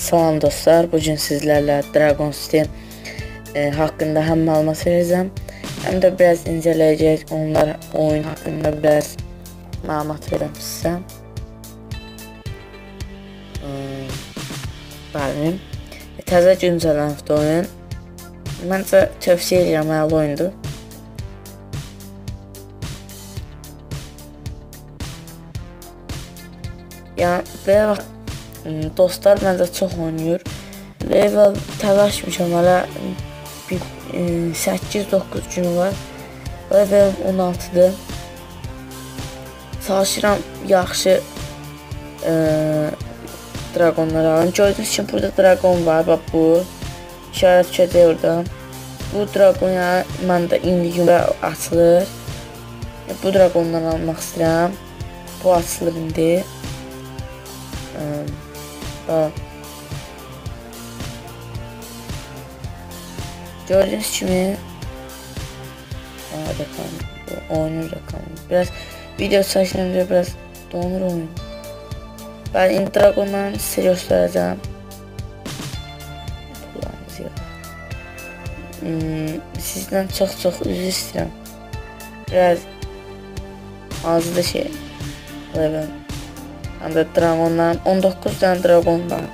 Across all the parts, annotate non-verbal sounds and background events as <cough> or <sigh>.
Salam dostlar, bu gün sizlərlə Dragon City e, haqqında həm məlumat verəcəm, həm də biraz incələyəcək onlar oyun haqqında biraz məlumat verəm sizə. Hmm, bəli. E, təzə güncəllənibdi oyun. Məncə tövsiyə edirəm, əla oyundur. Yəni belə vaxt dostlar məncə çox oynayır. Level təlaşmışam hələ 8-9 gün var. Level 16-dır. Çalışıram yaxşı e, dragonlar alın. Gördüyünüz kimi burada dragon var. Bax bu. İşarət düşəcək orada. Bu dragon yəni məndə indi yumra açılır. Bu dragondan almaq istəyirəm. Bu açılır indi. Um, Ha. Gördüğünüz kimi rakam, oyunun rakamı. Biraz video saçlarımda biraz donur oyun. Ben Indragon'dan size göstereceğim. Hmm, sizden çok çok üzü istedim. Biraz azı şey. Ben Həm də dragonların 19 dənə dragon var.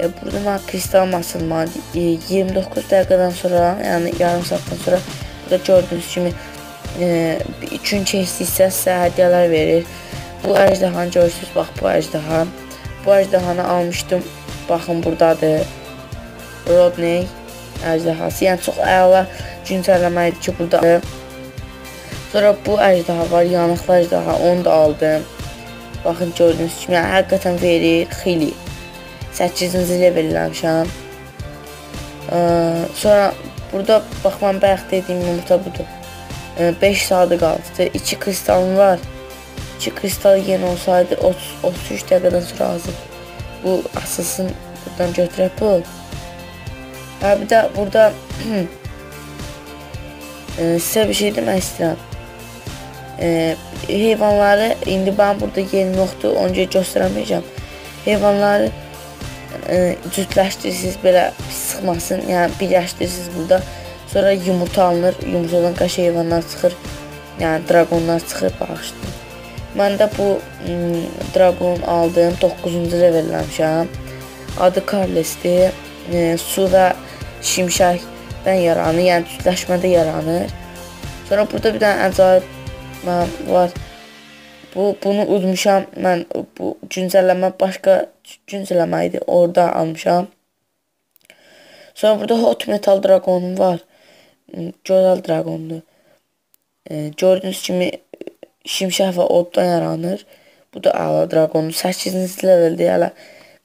E, burada mən kristal masılma e, 29 dəqiqədən sonra, yəni yarım saatdan sonra burada gördüyünüz kimi e, üçün keçdiksə sizə hədiyyələr verir. Bu əjdahanı görürsünüz, bax bu əjdaha. Bu əjdahanı almışdım. Baxın burdadır. Rodney əjdahası. Yəni çox əla güncəlləmə idi ki, burada. Sonra bu əjdaha var, yanıqlı əjdaha, onu da aldım. Baxın gördüyünüz kimi, yəni, həqiqətən verir, xeyli. 8-ci levelləmişəm. Sonra burada bax mən bayaq dediyim yumurta budur. 5 saatı qaldı. 2 kristalım var. 2 kristal yenə olsaydı 30 33 dəqiqədən sonra hazır. Bu asılsın buradan götürək bu. Ha bir də burada <clears throat> e, sizə bir şey demək istəyirəm. E, heyvanları indi mən burada yerim yoxdur, onu göstərəməyəcəm. Heyvanları e, cütləşdirirsiniz belə sıxmasın, yəni birləşdirirsiniz burada. Sonra yumurta alınır, yumurtadan qaş heyvanlar çıxır, yəni dragonlar çıxır, bağışlayın. Mən də bu dragon aldım, 9-cu levelləmişəm. Adı Carlesdir. E, su və şimşəkdən yaranır, yəni cütləşmədə yaranır. Sonra burada bir dənə əcaib mən var. Bu bunu udmuşam. Mən bu güncəlləmə başqa güncəlləmə idi. Orada almışam. Sonra burada Hot Metal Dragonum var. Gözəl dragondur. E, gördüyünüz kimi şimşək və oddan yaranır. Bu da əla dragondur. 8-ci leveldir. Hələ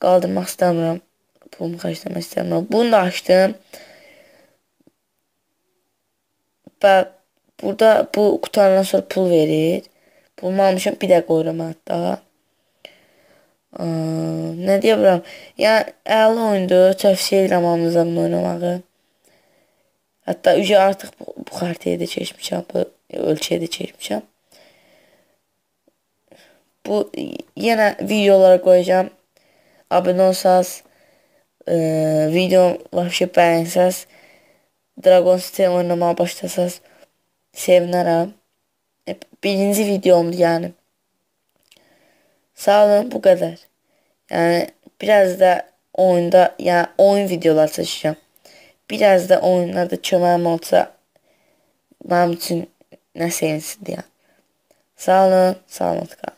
qaldırmaq istəmirəm. Pulumu xərcləmək istəmirəm. Bunu da açdım. Və burada bu qutardan sonra pul verir. Pulumu almışam, bir də qoyuram hətta. Aa, nə deyə bilərəm? Yəni, əla oyundur. Tövsiyə edirəm hamınıza bunu oynamağı. Hətta ücə artıq bu, bu xəritəyə də keçmişəm. Bu ölçəyə də keçmişəm. Bu yenə videolara qoyacağam. Abunə olsaz, e, video vahşi bəyənsəz, Dragon City oynamağa başlasaz, sevinərəm. E, birinci videomdur yəni. Sağ olun, bu qədər. Yəni, biraz da oyunda, yəni oyun videolar çəkəcəm. Biraz da oyunlarda köməyim olsa, mənim üçün nə sevinsin deyə. Sağ olun, salamat qalın.